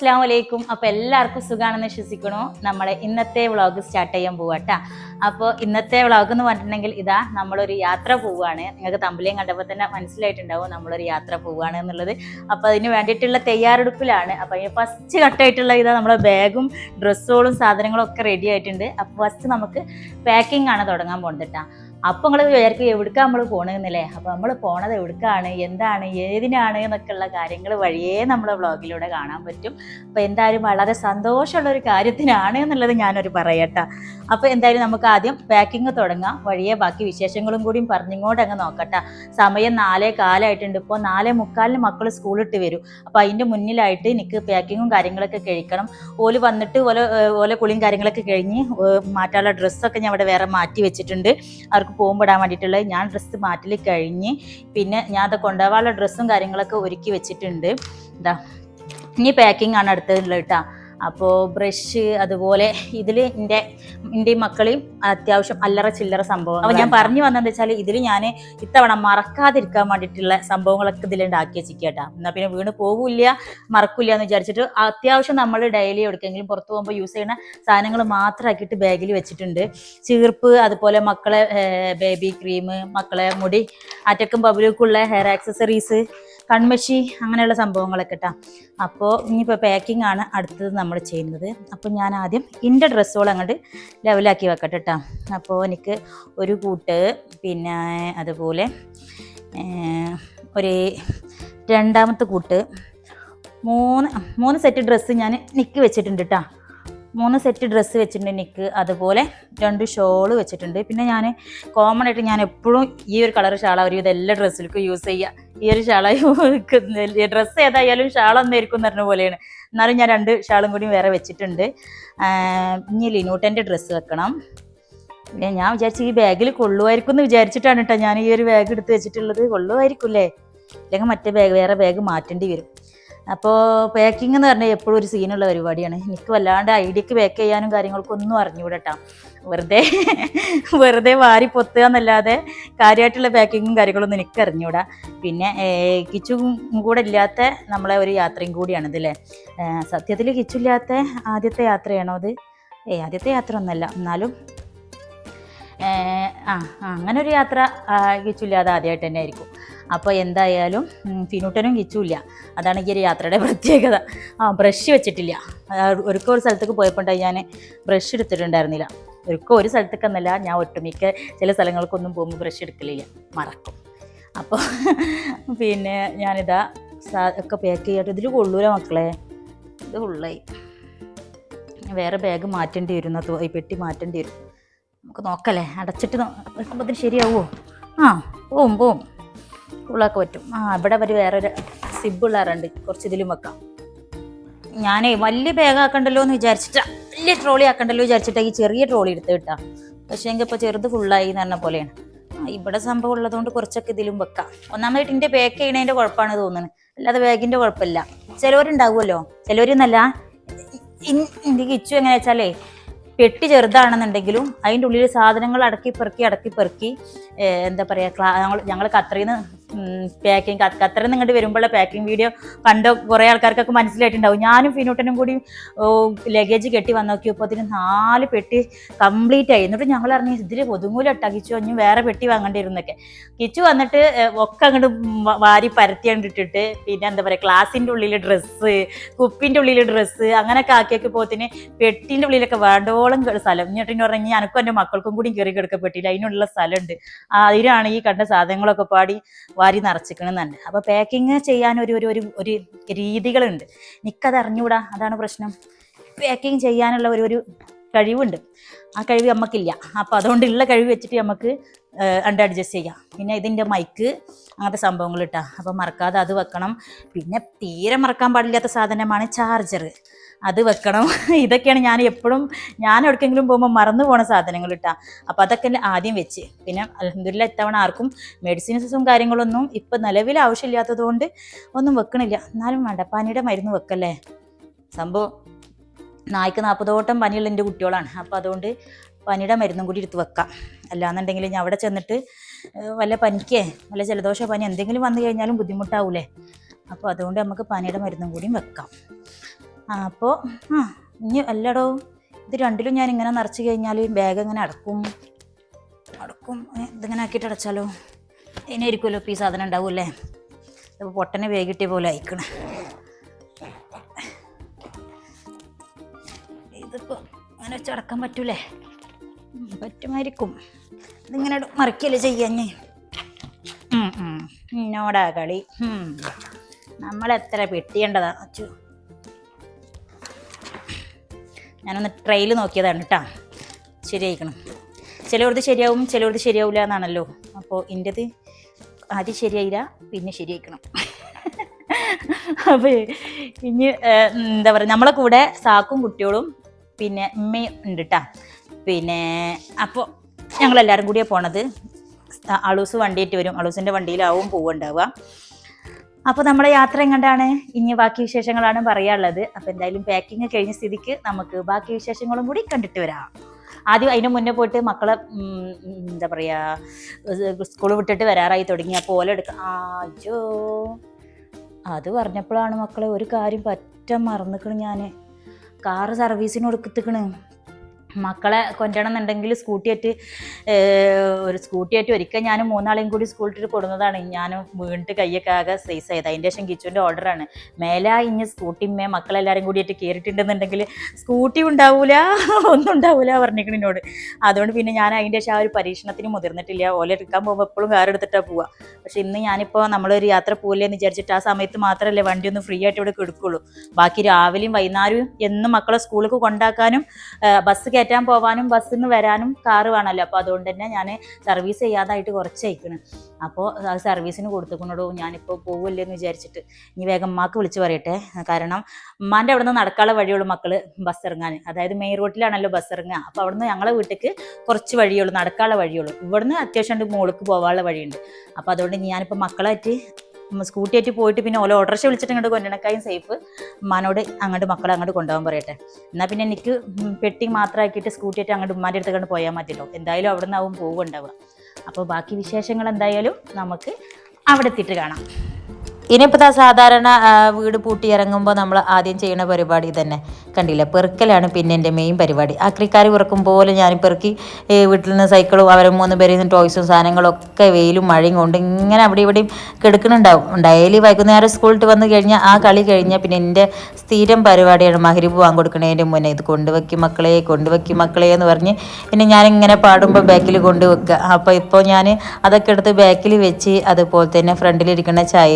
അസ്സാം വലൈക്കും അപ്പോൾ എല്ലാവർക്കും സുഖാണെന്ന് വിശ്വസിക്കണു. നമ്മളെ ഇന്നത്തെ വ്ളോഗ് സ്റ്റാർട്ട് ചെയ്യാൻ പോവാട്ടാ അപ്പോൾ ഇന്നത്തെ വ്ളോഗ് എന്ന് പറഞ്ഞിട്ടുണ്ടെങ്കിൽ ഇതാ നമ്മളൊരു യാത്ര പോവുകയാണ് നിങ്ങൾക്ക് തമ്പിലേയും കണ്ടപ്പോൾ തന്നെ മനസ്സിലായിട്ടുണ്ടാവും നമ്മളൊരു യാത്ര പോവുകയാണ് എന്നുള്ളത്. അപ്പോൾ അതിന് വേണ്ടിയിട്ടുള്ള തയ്യാറെടുപ്പിലാണ്. അപ്പോൾ അതിന് ഫസ്റ്റ് കട്ടായിട്ടുള്ള ഇതാ നമ്മുടെ ബാഗും ഡ്രസ്സുകളും സാധനങ്ങളും ഒക്കെ റെഡി ആയിട്ടുണ്ട്. അപ്പോൾ ഫസ്റ്റ് നമുക്ക് പാക്കിംഗ് ആണ് തുടങ്ങാൻ പോകുന്നത് കേട്ടോ അപ്പോൾ നിങ്ങൾ വിചാരിക്കും എവിടേക്കാണ് നമ്മൾ പോണെന്നല്ലേ? അപ്പോൾ നമ്മൾ പോണത് എവിടേക്കാണ്? എന്താണ്? ഏതിനാണ്? എന്നൊക്കെയുള്ള കാര്യങ്ങൾ വഴിയേ നമ്മളെ വ്ളോഗിലൂടെ കാണാൻ പറ്റും. അപ്പോൾ എന്തായാലും വളരെ സന്തോഷമുള്ള ഒരു കാര്യത്തിനാണ് എന്നുള്ളത് ഞാനൊരു പറയട്ടെ. അപ്പോൾ എന്തായാലും നമുക്ക് ആദ്യം പാക്കിങ് തുടങ്ങാം. വഴിയെ ബാക്കി വിശേഷങ്ങളും കൂടിയും പറഞ്ഞിങ്ങോട്ട് അങ്ങ് നോക്കട്ടെ. സമയം നാലേ കാലമായിട്ടുണ്ട് ഇപ്പോൾ നാലേ മുക്കാലിന് മക്കൾ സ്കൂളിട്ട് വരും. അപ്പോൾ അതിന്റെ മുന്നിലായിട്ട് എനിക്ക് പാക്കിങ്ങും കാര്യങ്ങളൊക്കെ കഴിക്കണം. ഓൽ വന്നിട്ട് ഓല ഓല കുളിയും കാര്യങ്ങളൊക്കെ കഴിഞ്ഞ് മാറ്റാനുള്ള ഡ്രസ്സൊക്കെ ഞാൻ ഇവിടെ വേറെ മാറ്റി വെച്ചിട്ടുണ്ട്. അവർക്ക് പോകുമ്പോൾ ഇടാൻ വേണ്ടിയിട്ടുള്ളത് ഞാൻ ഡ്രസ്സ് മാറ്റൽ കഴിഞ്ഞ് പിന്നെ ഞാൻ അത് കൊണ്ടുപോകാനുള്ള ഡ്രസ്സും കാര്യങ്ങളൊക്കെ ഒരുക്കി വെച്ചിട്ടുണ്ട്. എന്താ ഇനി പാക്കിംഗ് ആണ് അടുത്തുള്ളത് കേട്ടോ അപ്പോൾ ബ്രഷ് അതുപോലെ ഇതിൽ എന്റെ എന്റെ മക്കളെയും അത്യാവശ്യം അല്ലറ ചില്ലറ സംഭവം അപ്പോൾ ഞാൻ പറഞ്ഞു വന്നതെന്ന് വെച്ചാൽ ഇതിൽ ഞാൻ ഇത്തവണ മറക്കാതിരിക്കാൻ വേണ്ടിയിട്ടുള്ള സംഭവങ്ങളൊക്കെ ഇതിലുണ്ടാക്കി കേട്ടോ എന്നാൽ പിന്നെ വീണ് പോകില്ല മറക്കില്ല എന്ന് വിചാരിച്ചിട്ട് അത്യാവശ്യം നമ്മൾ ഡെയിലി എവിടേക്കെങ്കിലും പുറത്ത് പോകുമ്പോൾ യൂസ് ചെയ്യുന്ന സാധനങ്ങൾ മാത്രമാക്കിയിട്ട് ബാഗിൽ വെച്ചിട്ടുണ്ട്. ചീർപ്പ് അതുപോലെ മക്കളെ ബേബി ക്രീം മക്കളെ മുടി അറ്റക്കും പബ്ലിക്കുള്ള ഹെയർ ആക്സസറീസ് കൺമഷി അങ്ങനെയുള്ള സംഭവങ്ങളൊക്കെ കേട്ടോ അപ്പോൾ ഇനിയിപ്പോൾ പാക്കിംഗ് ആണ് അടുത്തത് നമ്മൾ ചെയ്യുന്നത്. അപ്പോൾ ഞാൻ ആദ്യം എന്റെ ഡ്രസ്സുകൾ അങ്ങോട്ട് ലെവലാക്കി വെക്കട്ടെ കേട്ടോ അപ്പോൾ എനിക്ക് ഒരു കൂട്ട് പിന്നെ അതുപോലെ ഒരു രണ്ടാമത്തെ കൂട്ട് മൂന്ന് മൂന്ന് സെറ്റ് ഡ്രസ്സ് ഞാൻ നിക്ക് വെച്ചിട്ടുണ്ട് കേട്ടോ മൂന്ന് സെറ്റ് ഡ്രസ്സ് വെച്ചിട്ടുണ്ട് നിക്ക്. അതുപോലെ രണ്ട് ഷോൾ വെച്ചിട്ടുണ്ട്. പിന്നെ ഞാൻ കോമൺ ആയിട്ട് ഞാൻ എപ്പോഴും ഈ ഒരു കളർ ഷാള ഒരു ഇതെല്ലാ ഡ്രസ്സിലേക്കും യൂസ് ചെയ്യുക ഈ ഒരു ഷാള ഡ്രസ്സ് ഏതായാലും ഷാൾ ഒന്നായിരിക്കും പറഞ്ഞ പോലെയാണ്. എന്നാലും ഞാൻ രണ്ട് ഷാളും കൂടി വേറെ വെച്ചിട്ടുണ്ട്. ഇനി ലിനൂട്ടന്റെ ഡ്രസ്സ് വെക്കണം. പിന്നെ ഞാൻ വിചാരിച്ചു ഈ ബാഗിൽ കൊള്ളുമായിരിക്കും എന്ന് വിചാരിച്ചിട്ടാണ് കേട്ടോ ഞാൻ ഈ ഒരു ബാഗ് എടുത്ത് വെച്ചിട്ടുള്ളത്. കൊള്ളുമായിരിക്കും അല്ലേ അല്ലെങ്കിൽ മറ്റേ ബാഗ് വേറെ ബാഗ് മാറ്റേണ്ടി വരും. അപ്പോൾ പാക്കിംഗ് എന്ന് പറഞ്ഞാൽ എപ്പോഴും ഒരു സീനുള്ള പരിപാടിയാണ്. എനിക്ക് വല്ലാണ്ട് ഐഡിയക്ക് പാക്ക് ചെയ്യാനും കാര്യങ്ങൾക്കും ഒന്നും അറിഞ്ഞുകൂടട്ടാ. വെറുതെ വെറുതെ വാരി പൊത്തുക എന്നല്ലാതെ കാര്യമായിട്ടുള്ള പാക്കിങ്ങും കാര്യങ്ങളൊന്നും എനിക്ക് അറിഞ്ഞുകൂടാ. പിന്നെ കിച്ചും കൂടെ ഇല്ലാത്ത നമ്മളെ ഒരു യാത്രയും കൂടിയാണ് ഇതല്ലേ സത്യത്തിൽ കിച്ചില്ലാത്ത ആദ്യത്തെ യാത്രയാണോ അത്? ഏ ആദ്യത്തെ യാത്ര ഒന്നല്ല. എന്നാലും ആ അങ്ങനെ ഒരു യാത്ര കിച്ചില്ലാതെ ആദ്യമായിട്ട് തന്നെ ആയിരിക്കും. അപ്പോൾ എന്തായാലും ഫിനൂട്ടനും കിച്ചുമില്ല അതാണ് ഈ ഒരു യാത്രയുടെ പ്രത്യേകത. ആ ബ്രഷ് വെച്ചിട്ടില്ല. ഒരുക്കോ ഒരു സ്ഥലത്തേക്ക് പോയപ്പോൾ ഞാൻ ബ്രഷ് എടുത്തിട്ടുണ്ടായിരുന്നില്ല. ഒരിക്കൽ ഒരു സ്ഥലത്തേക്ക് എന്നല്ല ഞാൻ ഒട്ടുമിക്ക ചില സ്ഥലങ്ങൾക്കൊന്നും പോകുമ്പോൾ ബ്രഷ് എടുക്കലില്ല. മറക്കും. അപ്പോൾ പിന്നെ ഞാനിതാ ഒക്കെ പാക്ക് ചെയ്യട്ടെ ഇതിൽ കൊള്ളൂല മക്കളെ. ഇത് ഫുള്ളായി വേറെ ബാഗ് മാറ്റേണ്ടി വരും ഈ പെട്ടി മാറ്റേണ്ടി വരും. നമുക്ക് നോക്കല്ലേ. അടച്ചിട്ട് വെക്കുമ്പോഴത്തേന് ശരിയാവുമോ ആ പോവും പോവും. ഫുള്ളാക്കി പറ്റും. ആ ഇവിടെ ഒരു വേറൊരു സിബുള്ളാറുണ്ട് കുറച്ച് ഇതിലും വെക്കാം. ഞാനേ വലിയ ബാഗ് ആക്കണ്ടല്ലോ എന്ന് വിചാരിച്ചിട്ടാ. വലിയ ട്രോളി ആക്കണ്ടല്ലോ വിചാരിച്ചിട്ടാ ഈ ചെറിയ ട്രോളി എടുത്ത് കിട്ടാ. പക്ഷേ എങ്കിൽ ഇപ്പോൾ ചെറുത് ഫുള്ളായി എന്ന് പറഞ്ഞ പോലെയാണ്. ഇവിടെ സംഭവം ഉള്ളതുകൊണ്ട് കുറച്ചൊക്കെ ഇതിലും വെക്കാം. ഒന്നാമതായിട്ട് എന്റെ പാക്ക് ചെയ്യണതിന്റെ കുഴപ്പമാണ് തോന്നുന്നത് അല്ലാതെ ബാഗിന്റെ കുഴപ്പമില്ല. ചിലവരുണ്ടാവുമല്ലോ. ചിലവരെന്നല്ല എന്റെ കിച്ചു എങ്ങനെ വെച്ചാലേ പെട്ടി ചെറുതാണെന്നുണ്ടെങ്കിലും അതിന്റെ ഉള്ളിൽ സാധനങ്ങൾ അടക്കി പെറുക്കി അടക്കി പെറുക്കി എന്താ പറയുക ഞങ്ങൾ ഞങ്ങൾക്ക് നിന്ന് പാക്കിങ് ഖത്തറിൽ നിന്ന് വരുമ്പോഴുള്ള പാക്കിംഗ് വീഡിയോ കണ്ട കുറേ ആൾക്കാർക്കൊക്കെ മനസ്സിലായിട്ടുണ്ടാവും. ഞാനും ഫിനൂട്ടനും കൂടി ലഗേജ് കെട്ടി വന്നു നോക്കിയപ്പോൾ അതിന് നാല് പെട്ടി കംപ്ലീറ്റ് ആയി. എന്നിട്ട് ഞങ്ങൾ അറിഞ്ഞു ഇതിൽ ഒതുങ്ങൂല ഇട്ടാ കിച്ചു അഞ്ഞു വേറെ പെട്ടി വാങ്ങേണ്ടിയിരുന്നൊക്കെ കിച്ചു വന്നിട്ട് ഒക്കെ അങ്ങോട്ട് വാരി പരത്തി ഇട്ടിട്ട് പിന്നെ എന്താ പറയുക ക്ലാസ്സിന്റെ ഉള്ളിൽ ഡ്രസ്സ് കുപ്പിന്റെ ഉള്ളിൽ ഡ്രസ്സ് അങ്ങനെയൊക്കെ ആക്കിയൊക്കെ പോകത്തിന് പെട്ടിന്റെ ഉള്ളിലൊക്കെ വേണ്ടോളം സ്ഥലം. എന്നിട്ട് പറഞ്ഞാൽ എനിക്കും എന്റെ മക്കൾക്കും കൂടി കയറി കിടക്കപ്പെട്ടില്ല അതിനുള്ള സ്ഥലമുണ്ട് അതിനാണ് ഈ കണ്ട സാധനങ്ങളൊക്കെ പാടി വാരി നിറച്ചിക്കണമെന്നുണ്ട് അപ്പോൾ പാക്കിങ് ചെയ്യാൻ ഒരു ഒരു ഒരു രീതികളുണ്ട്. എനിക്കത് അറിഞ്ഞുകൂടാ അതാണ് പ്രശ്നം. പാക്കിങ് ചെയ്യാനുള്ള ഒരു ഒരു കഴിവുണ്ട്. ആ കഴിവ് നമുക്കില്ല അപ്പോൾ അതുകൊണ്ടുള്ള കഴിവ് വെച്ചിട്ട് നമുക്ക് അണ്ട് അഡ്ജസ്റ്റ് ചെയ്യാം. പിന്നെ ഇതിന്റെ മൈക്ക് അങ്ങനത്തെ സംഭവങ്ങൾ ഇട്ടാ. അപ്പോൾ മറക്കാതെ അത് വെക്കണം. പിന്നെ തീരെ മറക്കാൻ പാടില്ലാത്ത സാധനമാണ് ചാർജർ അത് വെക്കണം. ഇതൊക്കെയാണ് ഞാൻ എപ്പോഴും ഞാൻ എവിടെക്കെങ്കിലും പോകുമ്പോൾ മറന്നു പോണ സാധനങ്ങൾ ഇട്ടാ. അപ്പോൾ അതൊക്കെ ആദ്യം വെച്ച്. പിന്നെ അലഹദില്ല ഇത്തവണ ആർക്കും മെഡിസിൻസും കാര്യങ്ങളൊന്നും ഇപ്പം നിലവിൽ ആവശ്യമില്ലാത്തതുകൊണ്ട് ഒന്നും വെക്കണില്ല. എന്നാലും വേണ്ട പനിയുടെ മരുന്ന് വെക്കല്ലേ? സംഭവം നായ്ക്ക് നാൽപ്പതോട്ടം പനിയുള്ള എന്റെ കുട്ടികളാണ്. അപ്പോൾ അതുകൊണ്ട് പനിയുടെ മരുന്നും കൂടി എടുത്ത് വെക്കാം. അല്ലാന്നുണ്ടെങ്കിൽ ഞാൻ അവിടെ ചെന്നിട്ട് വല്ല പനിക്കേ വല്ല ജലദോഷ പനി എന്തെങ്കിലും വന്നു കഴിഞ്ഞാലും ബുദ്ധിമുട്ടാവൂലേ. അപ്പോൾ അതുകൊണ്ട് നമുക്ക് പനിയുടെ മരുന്നും കൂടിയും വെക്കാം. അപ്പോൾ ആ ഇനി അല്ലടോ ഇത് രണ്ടിലും ഞാൻ ഇങ്ങനെ നിറച്ച് കഴിഞ്ഞാൽ ബാഗ് ഇങ്ങനെ അടക്കും. അടക്കും. ഇതിങ്ങനെ ആക്കിയിട്ട് അടച്ചാലോ? ഇനിയായിരിക്കുമല്ലോ ഇപ്പോൾ ഈ സാധനം ഉണ്ടാവും അല്ലേ ഇപ്പോൾ പൊട്ടനെ വേഗിട്ടിയ പോലെ അയക്കണേ ഇതിപ്പോൾ അങ്ങനെ വെച്ച് അടക്കാൻ പറ്റൂലേ? പറ്റുമായിരിക്കും. ഇതിങ്ങനെ മറിക്കൽ ഉം. എന്നോടാ കളി. നമ്മളെത്ര പെട്ടിയേണ്ടതാ? അച്ചു. ഞാനൊന്ന് ട്രെയിൽ നോക്കിയതാണ് കേട്ടോ ശരിയായിക്കണം. ചിലവർത് ശരിയാവും ചിലവർത് ശരിയാവില്ല എന്നാണല്ലോ. അപ്പോൾ എന്റെത് ആദ്യം ശരിയായില്ല പിന്നെ ശരിയായിക്കണം. അപ്പോൾ ഇനി എന്താ പറയുക നമ്മളെ കൂടെ സാക്കും കുട്ടികളും പിന്നെ ഉമ്മയും ഉണ്ട് കേട്ടോ പിന്നെ അപ്പോൾ ഞങ്ങളെല്ലാവരും കൂടിയാണ് പോണത്. അളൂസ് വണ്ടിയിട്ട് വരും. അളൂസിന്റെ വണ്ടിയിലാവും പോവുണ്ടാവുക. അപ്പോൾ നമ്മുടെ യാത്ര എങ്ങണ്ടാണ് ഇനി ബാക്കി വിശേഷങ്ങളാണ് പറയാനുള്ളത്. അപ്പോൾ എന്തായാലും പാക്കിങ് കഴിഞ്ഞ സ്ഥിതിക്ക് നമുക്ക് ബാക്കി വിശേഷങ്ങളും കൂടി കണ്ടിട്ട് വരാം. ആദ്യം അതിന് മുന്നേ പോയിട്ട് മക്കളെ എന്താ പറയുക സ്കൂൾ വിട്ടിട്ട് വരാറായി തുടങ്ങി. അപ്പോൾ ഓല എടുക്കുക ആ, അയ്യോ. അത് പറഞ്ഞപ്പോഴാണ് മക്കളെ ഒരു കാര്യം പറ്റ മറന്നിക്കണ് ഞാൻ കാറ് സർവീസിന് കൊടുത്തിക്കണ് മക്കളെ കൊണ്ടണം എന്നുണ്ടെങ്കിൽ സ്കൂട്ടിയായിട്ട് ഒരു സ്കൂട്ടിയായിട്ട് ഒരിക്കൽ ഞാൻ മൂന്നാളെയും കൂടി സ്കൂട്ടിൽ കൊടുന്നതാണ്. ഞാൻ വീണിട്ട് കയ്യൊക്കെ ആകെ സൈസ് ആയത് അതിന്റെ ശേഷം കിച്ചുവിന്റെ ഓർഡറാണ് മേലാ ഇഞ്ഞ് സ്കൂട്ടിമ്മേ മക്കളെല്ലാവരും കൂടിയിട്ട് കയറിയിട്ടുണ്ടെന്നുണ്ടെങ്കിൽ സ്കൂട്ടി ഉണ്ടാവൂല ഒന്നും ഉണ്ടാവൂല പറഞ്ഞിരിക്കണ എന്നോട് അതുകൊണ്ട് പിന്നെ ഞാൻ അതിന്റെ ശേഷം ആ ഒരു പരീക്ഷണത്തിന് മുതിർന്നിട്ടില്ല. ഓല എടുക്കാൻ പോകുമ്പോൾ എപ്പോഴും കാർ എടുത്തിട്ടാണ് പോവുക പക്ഷെ ഇന്ന് ഞാനിപ്പോൾ നമ്മളൊരു യാത്ര പോകില്ല എന്ന് വിചാരിച്ചിട്ട് ആ സമയത്ത് മാത്രമല്ലേ വണ്ടി ഒന്ന് ഫ്രീ ആയിട്ട് ഇവിടെ എടുക്കുള്ളൂ ബാക്കി രാവിലെയും വൈകുന്നേരവും എന്നും മക്കളെ സ്കൂളിലേക്ക് കൊണ്ടാക്കാനും ബസ് കയറ്റാൻ പോകാനും ബസ്സിൽ നിന്ന് വരാനും കാറ് വേണമല്ലോ അപ്പോൾ അതുകൊണ്ട് തന്നെ ഞാൻ സർവീസ് ചെയ്യാതായിട്ട് കുറച്ച് അയക്കണം അപ്പോൾ അത് സർവീസിന് കൊടുത്തുകൊണ്ടോ ഞാനിപ്പോൾ പോവില്ലേ എന്ന് വിചാരിച്ചിട്ട് ഇനി വേഗം വിളിച്ച് പറയട്ടെ. കാരണം ഉമ്മാന്റെ അവിടെ നിന്ന് നടക്കാനുള്ള വഴിയുള്ളൂ മക്കൾ ബസ് ഇറങ്ങാൻ അതായത് മെയിൻ റോട്ടിലാണല്ലോ ബസ് ഇറങ്ങുക അപ്പോൾ അവിടുന്ന് ഞങ്ങളെ വീട്ടിലേക്ക് കുറച്ച് വഴിയുള്ളൂ നടക്കാനുള്ള വഴിയുള്ളൂ. ഇവിടുന്ന് അത്യാവശ്യം മുകളിലേക്ക് പോകാനുള്ള വഴിയുണ്ട്. അപ്പോൾ അതുകൊണ്ട് ഞാനിപ്പോൾ മക്കളായിട്ട് സ്കൂട്ടി ആയിട്ട് പോയിട്ട് പിന്നെ ഓല ഓട്ടോറിക്ഷ വിളിച്ചിട്ട് ഇങ്ങോട്ട് കൊണ്ടുവണക്കായും സേഫ് ഉമ്മാനോട് അങ്ങോട്ട് മക്കളെ അങ്ങോട്ട് കൊണ്ടുപോകാൻ പറയട്ടെ. എന്നാൽ പിന്നെ എനിക്ക് പെട്ടി മാത്രമാക്കിയിട്ട് സ്കൂട്ടി ആയിട്ട് അങ്ങോട്ട് ഉമ്മാന്റെ അടുത്ത് കണ്ട് പോയാൽ മതിയല്ലോ. എന്തായാലും അവിടെ നിന്നാവും പോവുണ്ടാവുക. അപ്പോൾ ബാക്കി വിശേഷങ്ങൾ എന്തായാലും നമുക്ക് അവിടെ എത്തിയിട്ട് കാണാം. ഇനിയിപ്പോൾ സാധാരണ വീട് പൂട്ടി ഇറങ്ങുമ്പോൾ നമ്മൾ ആദ്യം ചെയ്യുന്ന പരിപാടി തന്നെ കണ്ടില്ല? പെറുക്കലാണ് പിന്നെ എന്റെ മെയിൻ പരിപാടി. ആക്രിക്കാർ പെറുക്കും പോലെ ഞാൻ പെറുക്കി വീട്ടിൽ നിന്ന് സൈക്കിളും അവരെ മൂന്ന് പേരിൽ നിന്ന് ടോയ്സും സാധനങ്ങളും ഒക്കെ വെയിലും മഴയും കൊണ്ട് ഇങ്ങനെ അവിടെ ഇവിടെയും കിടക്കുന്നുണ്ടാവും ഡെയിലി വൈകുന്നേരം സ്കൂളിൽ വന്ന് കഴിഞ്ഞാൽ ആ കളി കഴിഞ്ഞാൽ പിന്നെ എന്റെ സ്ഥിരം പരിപാടിയാണ് മഹരിബ് വാങ്ങി കൊടുക്കുന്നതിന്റെ മുന്നേ. ഇത് കൊണ്ടുവയ്ക്കും മക്കളെ കൊണ്ടുവയ്ക്കും മക്കളെ എന്ന് പറഞ്ഞ് പിന്നെ ഞാനിങ്ങനെ പാടുമ്പോൾ ബാക്കിൽ കൊണ്ടുവെക്കുക അപ്പോൾ ഇപ്പോൾ ഞാൻ അതൊക്കെ എടുത്ത് ബാക്കിൽ വെച്ച് അതുപോലെ തന്നെ ഫ്രണ്ടിലിരിക്കുന്ന ചയ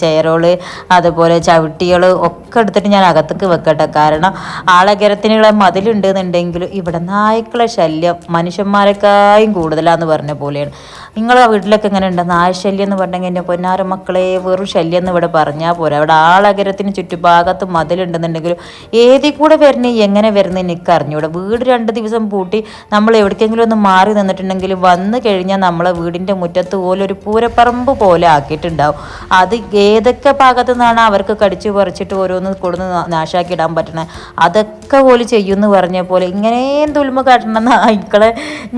ചെയറോൾ അതുപോലെ ചവിട്ടികൾ ഒക്കെ എടുത്തിട്ട് ഞാൻ അകത്തേക്ക് വെക്കട്ടെ. കാരണം ആളകരത്തിനുള്ള മതിലുണ്ട് എന്നുണ്ടെങ്കിലും ഇവിടെ നായ്ക്കളെ ശല്യം മനുഷ്യന്മാരെക്കായും കൂടുതലാന്ന് പറഞ്ഞ പോലെയാണ്. നിങ്ങളെ വീട്ടിലൊക്കെ എങ്ങനെ ഉണ്ട് നായശല്യം എന്ന് പറഞ്ഞെങ്കിൽ എന്റെ പൊന്നാര മക്കളെ വെറും ശല്യം എന്ന് ഇവിടെ പറഞ്ഞാൽ പോരാ. അവിടെ ആളകരത്തിന് ചുറ്റുഭാഗത്ത് മതിലുണ്ടെന്നുണ്ടെങ്കിലും ഏതിൽ കൂടെ വരുന്ന? എങ്ങനെ വരുന്ന എനിക്ക് അറിഞ്ഞൂടെ. വീട് രണ്ട് ദിവസം പൂട്ടി നമ്മൾ എവിടേക്കെങ്കിലും ഒന്ന് മാറി നിന്നിട്ടുണ്ടെങ്കിൽ വന്നു കഴിഞ്ഞാൽ നമ്മളെ വീടിന്റെ മുറ്റത്ത് പോലെ ഒരു പൂരപ്പറമ്പ് പോലെ ആക്കിയിട്ടുണ്ടാവും. അത് ഏതൊക്കെ ഭാഗത്തു നിന്നാണ് അവർക്ക് കടിച്ചു പറിച്ചിട്ട് ഓരോന്ന് കൊടുന്ന് നാശാക്കി ഇടാൻ പറ്റണേ? അതൊക്കെ പോലെ ചെയ്യുമെന്ന് പറഞ്ഞ പോലെ ഇങ്ങനെയും തുൽമ കാട്ടണമെന്ന് നായ്ക്കളെ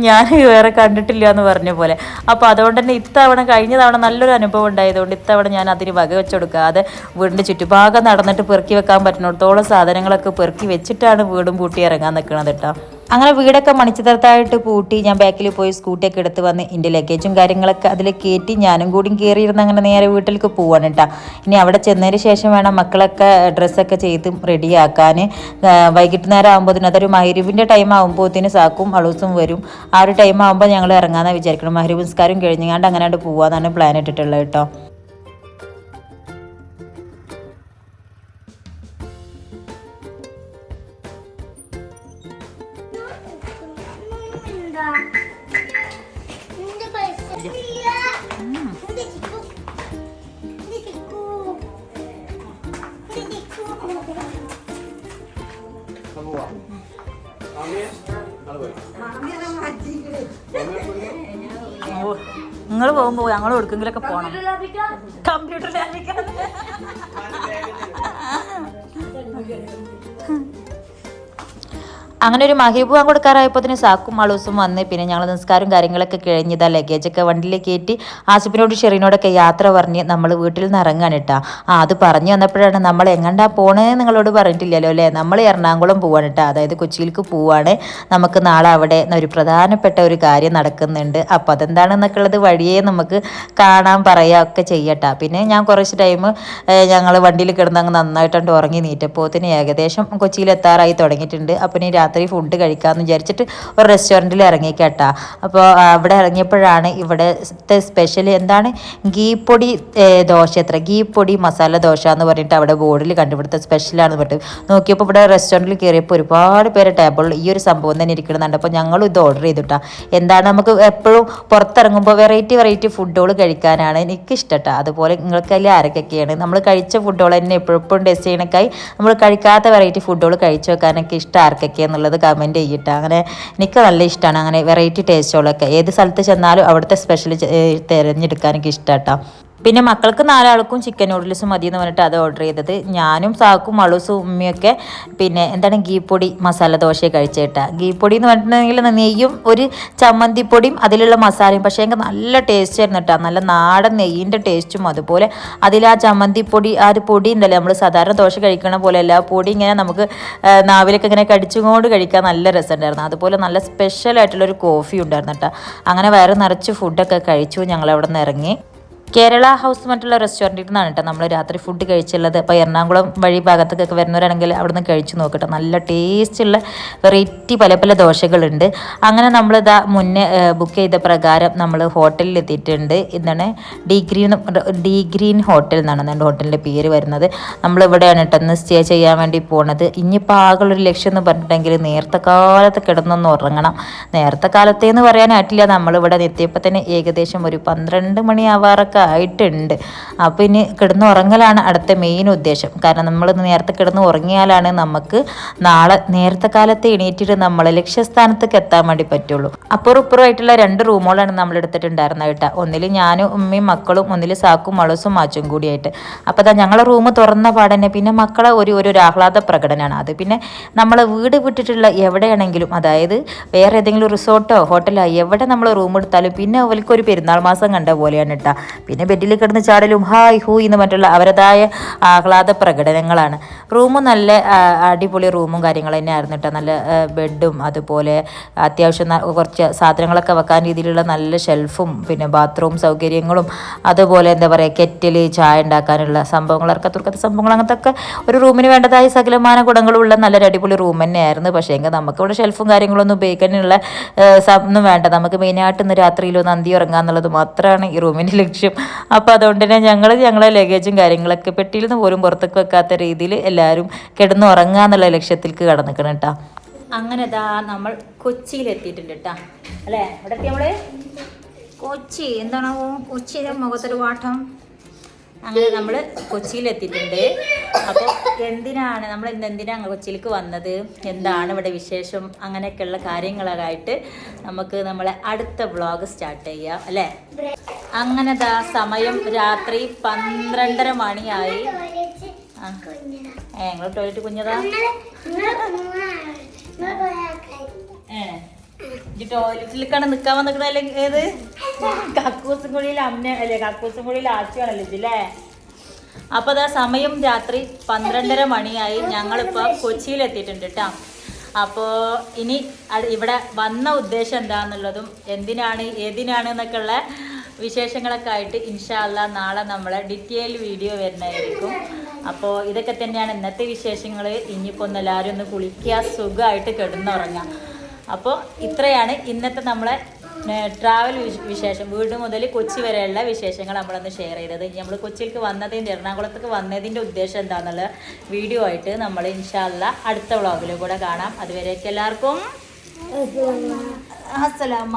ഞാൻ വേറെ കണ്ടിട്ടില്ല എന്ന് പറഞ്ഞ പോലെ. അപ്പോൾ അതുകൊണ്ട് തന്നെ ഇത്തവണ കഴിഞ്ഞ തവണ നല്ലൊരു അനുഭവം ഉണ്ടായതുകൊണ്ട് ഇത്തവണ ഞാൻ അതിന് വക വെച്ച് കൊടുക്കാതെ വീടിന്റെ ചുറ്റുഭാഗം നടന്നിട്ട് പെറുക്കി വെക്കാൻ പറ്റുന്നിടത്തോളം സാധനങ്ങളൊക്കെ പെറുക്കി വെച്ചിട്ടാണ് വീടും പൂട്ടി ഇറങ്ങാൻ നിൽക്കുന്നത് കേട്ടോ. അങ്ങനെ വീടൊക്കെ മണിച്ചിത്രത്തായിട്ട് പൂട്ടി ഞാൻ ബാക്കിൽ പോയി സ്കൂട്ടിയൊക്കെ എടുത്ത് വന്ന് എന്റെ ലഗേജും കാര്യങ്ങളൊക്കെ അതിൽ കയറ്റി ഞാനും കൂടി കയറിയിരുന്ന് അങ്ങനെ നേരെ വീട്ടിലേക്ക് പോവാണ് കേട്ടോ ഇനി അവിടെ ചെന്നതിന് ശേഷം വേണം മക്കളൊക്കെ ഡ്രസ്സൊക്കെ ചെയ്ത് റെഡിയാക്കാൻ. വൈകിട്ട് നേരം ആകുമ്പോൾ അതൊരു മഹരിബിന്റെ ടൈം ആകുമ്പോഴത്തേന് സാക്കും അളൂസും വരും. ആ ഒരു ടൈം ആകുമ്പോൾ ഞങ്ങൾ ഇറങ്ങാമെന്നാണ് വിചാരിക്കണം മഹരിബ് സംസ്കാരം കഴിഞ്ഞാണ്ട് അങ്ങനെ പോവാന്നാണ് പ്ലാൻ ഇട്ടിട്ടുള്ളത് കേട്ടോ നിങ്ങൾ പോകുമ്പോൾ ഞങ്ങൾ എവിടെക്കെങ്കിലൊക്കെ പോകണം കമ്പ്യൂട്ടർ ലാബിക്കാൻ അങ്ങനെ ഒരു മഹിബുവാൻ കൊടുക്കാറായപ്പോൾ തന്നെ സാക്കും മളൂസും വന്ന് പിന്നെ ഞങ്ങൾ നിസ്കാരം കാര്യങ്ങളൊക്കെ കഴിഞ്ഞതാ ലഗേജൊക്കെ വണ്ടിയിൽ കയറ്റി ആസിഫിനോട് ഷെറീനോടൊക്കെ യാത്ര പറഞ്ഞ് നമ്മൾ വീട്ടിൽ നിന്ന് ഇറങ്ങാൻ കേട്ടോ ആ അത് പറഞ്ഞു വന്നപ്പോഴാണ് നമ്മൾ എങ്ങണ്ടാ പോണേ നിങ്ങളോട് പറഞ്ഞിട്ടില്ലല്ലോ അല്ലേ? നമ്മൾ എറണാകുളം പോവാണ് കേട്ടോ അതായത് കൊച്ചിയിലേക്ക് പോവാണ്. നമുക്ക് നാളെ അവിടെ ഒരു പ്രധാനപ്പെട്ട ഒരു കാര്യം നടക്കുന്നുണ്ട്. അപ്പം അതെന്താണെന്നൊക്കെ ഉള്ളത് വഴിയേ നമുക്ക് കാണാൻ പറയുക ഒക്കെ ചെയ്യട്ടാ പിന്നെ ഞാൻ കുറച്ച് ടൈം ഞങ്ങൾ വണ്ടിയിൽ കിടന്ന് അങ്ങ് നന്നായിട്ടുണ്ട് ഉറങ്ങി നീറ്റപ്പോത്തിന് ഏകദേശം കൊച്ചിയിൽ എത്താറായി തുടങ്ങിയിട്ടുണ്ട്. അപ്പം ഇനി രാത്രി ഫുഡ് കഴിക്കാമെന്ന് വിചാരിച്ചിട്ട് ഒരു റെസ്റ്റോറന്റിൽ ഇറങ്ങിക്കട്ടാ അപ്പോൾ അവിടെ ഇറങ്ങിയപ്പോഴാണ് ഇവിടുത്തെ സ്പെഷ്യൽ എന്താണ്? ഗീ പൊടി ഏ, ദോശ എത്ര? ഗീ പൊടി മസാല ദോശ എന്ന് പറഞ്ഞിട്ട് അവിടെ ബോർഡിൽ കണ്ടുപിടുത്ത സ്പെഷ്യലാണെന്ന് പറഞ്ഞിട്ട്. നോക്കിയപ്പോൾ ഇവിടെ റെസ്റ്റോറന്റിൽ കയറിയപ്പോൾ ഒരുപാട് പേര് ടേബിളിൽ ഈ ഒരു സംഭവം തന്നെ ഇരിക്കുന്നുണ്ട്. അപ്പോൾ ഞങ്ങളും ഇത് ഓർഡർ ചെയ്തിട്ടാ എന്താണ് നമുക്ക് എപ്പോഴും പുറത്തിറങ്ങുമ്പോൾ വെറൈറ്റി വെറൈറ്റി ഫുഡുകൾ കഴിക്കാനാണ് എനിക്ക് ഇഷ്ടട്ടോ അതുപോലെ നിങ്ങൾക്ക് അതിൽ ആരൊക്കെയാണ് നമ്മൾ കഴിച്ച ഫുഡുകൾ തന്നെ എപ്പോഴും ടേസ്റ്റ് ചെയ്യണക്കായി നമ്മൾ കഴിക്കാത്ത വെറൈറ്റി ഫുഡുകൾ കഴിച്ചു വെക്കാനൊക്കെ ഇഷ്ടം ആർക്കൊക്കെയാന്നുള്ളത് കമന്റ് ചെയ്യട്ടെ. അങ്ങനെ എനിക്ക് നല്ല ഇഷ്ടമാണ് അങ്ങനെ വെറൈറ്റി ടേസ്റ്റുകളൊക്കെ ഏത് സ്ഥലത്ത് ചെന്നാലും അവിടുത്തെ സ്പെഷ്യൽ തിരഞ്ഞെടുക്കാൻ എനിക്ക് ഇഷ്ടമാട്ടോ പിന്നെ മക്കൾക്ക് നാലാൾക്കും ചിക്കൻ നൂഡിൽസ് മതി എന്ന് പറഞ്ഞിട്ട് അത് ഓർഡർ ചെയ്തത്. ഞാനും സാക്കും മളൂസും ഉമ്മയൊക്കെ പിന്നെ എന്താണ് ഗീ പൊടി മസാല ദോശയെ കഴിച്ചേട്ടാ. ഗീ പൊടി എന്ന് പറഞ്ഞിട്ടുണ്ടെങ്കിൽ നെയ്യും ഒരു ചമ്മന്തിപ്പൊടിയും അതിലുള്ള മസാലയും. പക്ഷേ എനിക്ക് നല്ല ടേസ്റ്റ് ആയിരുന്നു കേട്ടോ. നല്ല നാടൻ നെയ്യിന്റെ ടേസ്റ്റും അതുപോലെ അതിൽ ആ ചമ്മന്തിപ്പൊടി ആ ഒരു പൊടി ഉണ്ടല്ലോ. നമ്മൾ സാധാരണ ദോശ കഴിക്കണ പോലെ അല്ല പൊടി ഇങ്ങനെ നമുക്ക് നാവിലൊക്കെ ഇങ്ങനെ കടിച്ചുകൊണ്ട് കഴിക്കാൻ നല്ല രസമുണ്ടായിരുന്നു. അതുപോലെ നല്ല സ്പെഷ്യൽ ആയിട്ടുള്ളൊരു കോഫി ഉണ്ടായിരുന്നു കേട്ടോ. അങ്ങനെ വയറ് നിറച്ച് ഫുഡൊക്കെ കഴിച്ചു ഞങ്ങൾ അവിടെ നിന്ന് ഇറങ്ങി. കേരള ഹൗസ് മറ്റുള്ള റെസ്റ്റോറന്റിൽ നിന്നാണ് കേട്ടോ നമ്മൾ രാത്രി ഫുഡ് കഴിച്ചുള്ളത്. അപ്പോൾ എറണാകുളം വഴി ഭാഗത്തേക്കൊക്കെ വരുന്നവരാണെങ്കിൽ അവിടെ നിന്ന് കഴിച്ചു നോക്കട്ടെ. നല്ല ടേസ്റ്റുള്ള വെറൈറ്റി പല പല ദോശകളുണ്ട്. അങ്ങനെ നമ്മളിതാ മുന്നേ ബുക്ക് ചെയ്ത പ്രകാരം നമ്മൾ ഹോട്ടലിൽ എത്തിയിട്ടുണ്ട്. എന്താണ് D green D green hotel എന്നാണ് നമ്മുടെ ഹോട്ടലിന്റെ പേര് വരുന്നത്. നമ്മളിവിടെയാണ് കേട്ടോ ഇന്ന് സ്റ്റേ ചെയ്യാൻ വേണ്ടി പോണത്. ഇനിയിപ്പോൾ ആകെയുള്ളൊരു ലക്ഷ്യം എന്ന് പറഞ്ഞിട്ടുണ്ടെങ്കിൽ നേരത്തെ കാലത്ത് കിടന്നൊന്ന് ഉറങ്ങണം. നേരത്തെ കാലത്തേന്ന് പറയാനായിട്ടില്ല. നമ്മളിവിടെ എത്തിയപ്പോൾ തന്നെ ഏകദേശം ഒരു പന്ത്രണ്ട് മണിയാവാറൊക്കെ ആയിട്ടുണ്ട്. അപ്പോൾ ഇനി കിടന്ന് ഉറങ്ങലാണ് അടുത്ത മെയിൻ ഉദ്ദേശം. കാരണം നമ്മൾ നേരത്തെ കിടന്ന് ഉറങ്ങിയാലാണ് നമുക്ക് നാളെ നേരത്തെ കാലത്ത് എണീറ്റിട്ട് നമ്മൾ ലക്ഷ്യസ്ഥാനത്തേക്ക് എത്താൻ വേണ്ടി പറ്റുള്ളൂ. അപ്പുറം ഇപ്പുറമായിട്ടുള്ള രണ്ട് റൂമുകളാണ് നമ്മൾ എടുത്തിട്ടുണ്ടായിരുന്നത് കേട്ടോ. ഒന്നിൽ ഞാനും ഉമ്മയും മക്കളും ഒന്നിൽ സാക്കും മളസും മാച്ചും കൂടിയായിട്ട്. അപ്പോൾ അതാ ഞങ്ങളെ റൂം തുറന്ന പാടന്നെ പിന്നെ മക്കളെ ഒരു ഒരു ആഹ്ലാദ പ്രകടനമാണ് അത് പിന്നെ നമ്മൾ വീട് വിട്ടിട്ടുള്ള എവിടെയാണെങ്കിലും അതായത് വേറെ ഏതെങ്കിലും റിസോർട്ടോ ഹോട്ടലോ എവിടെ നമ്മൾ റൂം എടുത്താലും പിന്നെ അവർക്ക് ഒരു പെരുന്നാൾ മാസം കണ്ട പോലെയാണ് കേട്ടോ. പിന്നെ ബെഡിൽ കിടന്ന് ചാടലും ഹായ് ഹൂയ് എന്ന് മറ്റുള്ള അവരതായ ആഹ്ലാദ പ്രകടനങ്ങളാണ്. റൂമും നല്ല അടിപൊളി റൂമും കാര്യങ്ങളും തന്നെയായിരുന്നു കേട്ടോ നല്ല ബെഡും അതുപോലെ അത്യാവശ്യം കുറച്ച് സാധനങ്ങളൊക്കെ വെക്കാൻ രീതിയിലുള്ള നല്ല ഷെൽഫും പിന്നെ ബാത്റൂം സൗകര്യങ്ങളും അതുപോലെ എന്താ പറയുക കെറ്റിൽ ചായ ഉണ്ടാക്കാനുള്ള സംഭവങ്ങൾ ഇറക്കത്തുറക്കത്തെ സംഭവങ്ങൾ അങ്ങനത്തെ ഒരു റൂമിന് വേണ്ടതായ സകലമാന ഗുണങ്ങളുള്ള നല്ലൊരു അടിപൊളി റൂം തന്നെയായിരുന്നു. പക്ഷേ എങ്കിൽ നമുക്ക് ഇവിടെ ഷെൽഫും കാര്യങ്ങളൊന്നും ഉപയോഗിക്കാനുള്ള ഒന്നും വേണ്ട. നമുക്ക് മെയിനായിട്ട് ഇന്ന് രാത്രിയിലോ നന്ദി ഉറങ്ങാന്നുള്ളത് മാത്രമാണ് ഈ റൂമിന്റെ ലക്ഷ്യം. അപ്പോൾ അതുകൊണ്ട് തന്നെ ഞങ്ങൾ ഞങ്ങളെ ലഗേജും കാര്യങ്ങളൊക്കെ പെട്ടിയിൽ നിന്ന് പോലും പുറത്തേക്ക് വെക്കാത്ത രീതിയിൽ എല്ലാവരും കിടന്ന് ഉറങ്ങുക എന്നുള്ള ലക്ഷ്യത്തിലേക്ക് കടന്നിക്കണം കേട്ടോ അങ്ങനെ ദാ നമ്മൾ കൊച്ചിയിൽ എത്തിയിട്ടുണ്ട് കേട്ടോ അല്ലേ? ഇവിടെ നമ്മൾ? കൊച്ചി. എന്താണാവോ കൊച്ചിയിലെ മുഖത്തൊരു വാട്ടം. അങ്ങനെ നമ്മൾ കൊച്ചിയിലെത്തിയിട്ടുണ്ട്. അപ്പോൾ എന്തിനാണ് നമ്മൾ ഇന്ന് എന്തിനാണ് കൊച്ചിയിലേക്ക് വന്നത്? എന്താണ് ഇവിടെ വിശേഷം? അങ്ങനെയൊക്കെയുള്ള കാര്യങ്ങളായിട്ട് നമുക്ക് നമ്മളെ അടുത്ത വ്ളോഗ് സ്റ്റാർട്ട് ചെയ്യാം അല്ലേ? അങ്ങനെ ദാ സമയം രാത്രി പന്ത്രണ്ടര മണിയായി. ആ. ഏ നിങ്ങൾ ടോയ്ലറ്റ് കുഞ്ഞതാ? ഏ. ഈ നിക്കാൻ നിൽക്കാൻ വന്നിക്കണല്ലേ ഏത്? കക്കൂസും കുഴിയിൽ അമ്മ അല്ലേ കക്കൂസും കുഴിയിൽ ആശയാണല്ലോ ഇതില്ലേ അപ്പോൾ അതാ സമയം രാത്രി പന്ത്രണ്ടര മണിയായി. ഞങ്ങളിപ്പോൾ കൊച്ചിയിൽ എത്തിയിട്ടുണ്ട് കേട്ടോ അപ്പോൾ ഇനി ഇവിടെ വന്ന ഉദ്ദേശം എന്താണെന്നുള്ളതും എന്തിനാണ് ഏതിനാണ് എന്നൊക്കെയുള്ള വിശേഷങ്ങളൊക്കെ ആയിട്ട് ഇൻഷാല്ല നാളെ നമ്മളെ ഡീറ്റെയിൽ വീഡിയോ വരുന്നതായിരിക്കും. അപ്പോൾ ഇതൊക്കെ തന്നെയാണ് ഇന്നത്തെ വിശേഷങ്ങൾ ഇനിയിപ്പോൾ ഒന്ന് എല്ലാവരും ഒന്ന് കുളിക്കുക സുഖമായിട്ട് കിടന്നുറങ്ങാം അപ്പോൾ ഇത്രയാണ് ഇന്നത്തെ നമ്മളെ ട്രാവൽ വിശേഷം. വീട് മുതൽ കൊച്ചി വരെയുള്ള വിശേഷങ്ങൾ നമ്മളൊന്ന് ഷെയർ ചെയ്തത്. ഇനി നമ്മൾ കൊച്ചിയിലേക്ക് വന്നതിന്റെ എറണാകുളത്തേക്ക് വന്നതിന്റെ ഉദ്ദേശം എന്താണെന്നുള്ള വീഡിയോ ആയിട്ട് നമ്മൾ ഇൻഷാല്ല അടുത്ത വ്ളോഗിലും കൂടെ കാണാം. അതുവരേക്ക് എല്ലാവർക്കും അസ്സലാമ